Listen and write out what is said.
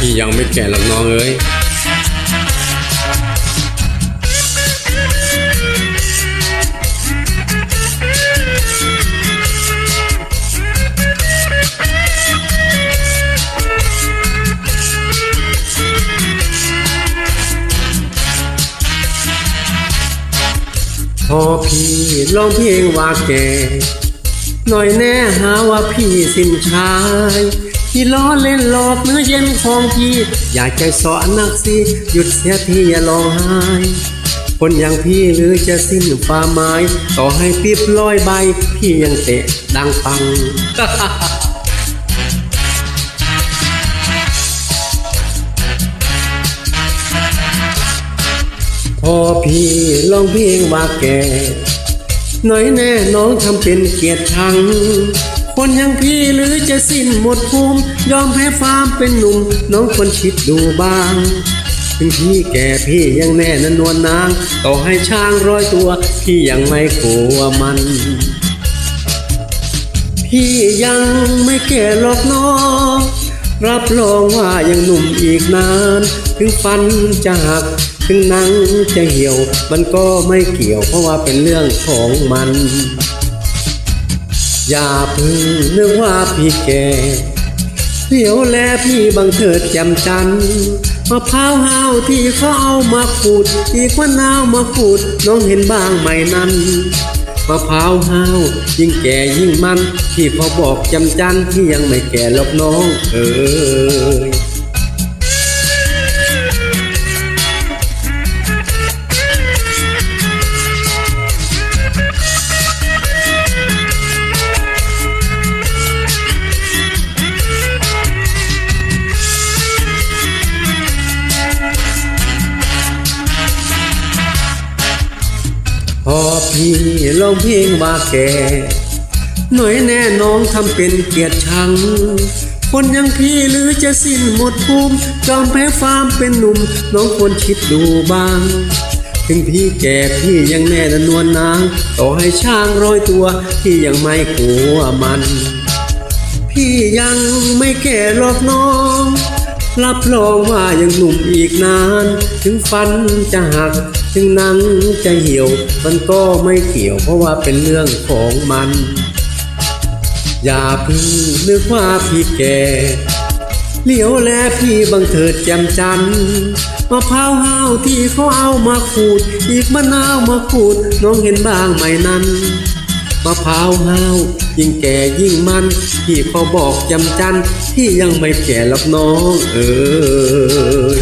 พี่ยังไม่แก่หรอกน้องเอ้ยพอพี่ร้องเพลงว่าแก่หน่อยแน่หาว่าพี่สิ้นชาย พี่ล้อเล่นหลอกเนื้อเย็นของพี่ อยากใจสอนนักสิหยุดเสียทีอย่าร้องไห้คนอย่างพี่หรือจะสิ้นฟ้าไม้ ต่อให้ปีบลอยใบ พี่ยังเตะดังปังพอพี่ลองเพลงว่าแก่หน่อยแน่น้องทำเป็นเกียรติชัง คนอย่างพี่หรือจะสิ้นหมดภูมิ ยอมแพ้ฟาร์มเป็นหนุ่ม น้องคนคิดดูบ้างถึงพี่แก่พี่ยังแน่นันนวลนาง ต่อให้ช้างร้อยตัว พี่ยังไม่กลัวมัน พี่ยังไม่แก่หรอกน้องรับรองว่ายังหนุ่มอีกนาน ถึงฟันจะหัก ถึงหนังจะเหี่ยว มันก็ไม่เกี่ยวเพราะว่าเป็นเรื่องของมัน อย่าพึ่งนึกว่าพี่แก่เดี๋ยวแลพี่บังเถิดจำจันมะพร้าวห้าวที่เขาเอามาขูดอีกว่านาวมาขูดน้องเห็นบ้างไหมนั้นมะพร้าวห้าวยิ่งแก่ยิ่งมันที่พอบอกจำจันที่ยังไม่แก่หรอกน้องเอ๋ย พอพี่ร้องเพลงว่าแก่ หน่อยแน่น้องทำเป็นเกียรติชัง คนย่างพี่หรือจะสิ้นหมดภูมิ จอมแพ้ฟาร์มเป็นหนุ่ม น้องควรคิดดูบ้าง ถึงพี่แก่พี่ยังแน่นนวลนาง ต่อให้ช้างร้อยตัวพี่ยังไม่กลัวมัน พี่ยังไม่แก่หรอกน้องรับรองว่ายังหนุ่มอีกนาน ถึงฟันจะหัก ถึงนังจะเหี่ยวมันก็ไม่เกี่ยวเพราะว่าเป็นเรื่องของมัน อย่าพึ่งนึกว่าพี่แก่เหลียวแลพี่บังเถิดแจ่มจันมะพร้าวห้าวที่เขาเอามาขูด อีกมะนาวมาขูดน้องเห็นบ้างไหมนั้นมะพร้าวห้าวยิ่งแก่ยิ่งมันพี่เขาบอกจำจันที่ยังไม่แก่หรอกน้องเอ๋ย